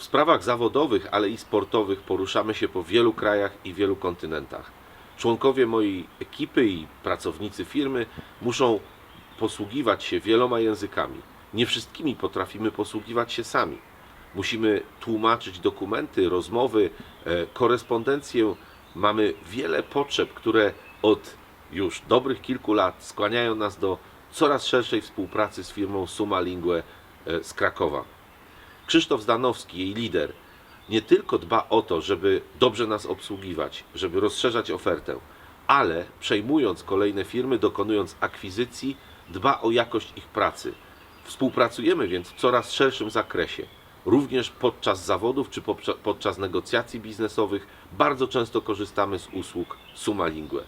W sprawach zawodowych, ale i sportowych poruszamy się po wielu krajach i wielu kontynentach. Członkowie mojej ekipy i pracownicy firmy muszą posługiwać się wieloma językami. Nie wszystkimi potrafimy posługiwać się sami. Musimy tłumaczyć dokumenty, rozmowy, e, korespondencję. Mamy wiele potrzeb, które od już dobrych kilku lat skłaniają nas do coraz szerszej współpracy z firmą Suma Lingue e, z Krakowa. Krzysztof Zdanowski, jej lider, nie tylko dba o to, żeby dobrze nas obsługiwać, żeby rozszerzać ofertę, ale przejmując kolejne firmy, dokonując akwizycji, dba o jakość ich pracy. Współpracujemy więc w coraz szerszym zakresie. Również podczas zawodów czy podczas negocjacji biznesowych bardzo często korzystamy z usług Suma Lingue.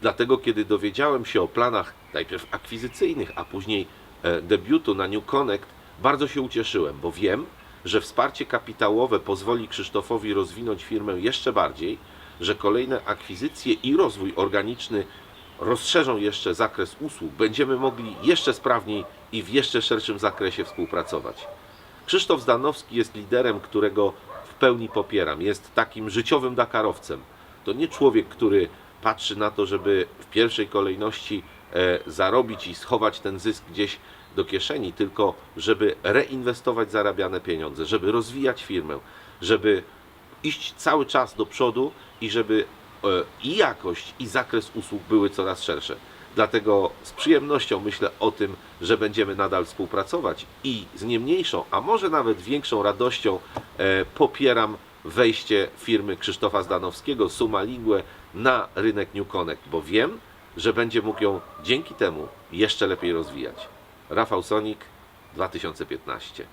Dlatego, kiedy dowiedziałem się o planach najpierw akwizycyjnych, a później e, debiutu na New Connect, bardzo się ucieszyłem, bo wiem, że wsparcie kapitałowe pozwoli Krzysztofowi rozwinąć firmę jeszcze bardziej, że kolejne akwizycje i rozwój organiczny rozszerzą jeszcze zakres usług, będziemy mogli jeszcze sprawniej i w jeszcze szerszym zakresie współpracować. Krzysztof Zdanowski jest liderem, którego w pełni popieram. Jest takim życiowym Dakarowcem. To nie człowiek, który patrzy na to, żeby w pierwszej kolejności e, zarobić i schować ten zysk gdzieś do kieszeni, tylko żeby reinwestować zarabiane pieniądze, żeby rozwijać firmę, żeby iść cały czas do przodu i żeby e, i jakość, i zakres usług były coraz szersze. Dlatego z przyjemnością myślę o tym, że będziemy nadal współpracować i z nie mniejszą, a może nawet większą radością e, popieram wejście firmy Krzysztofa Zdanowskiego, Suma Lingue, na rynek New Connect, bo wiem, że będzie mógł ją dzięki temu jeszcze lepiej rozwijać. Rafał Sonik, 2015.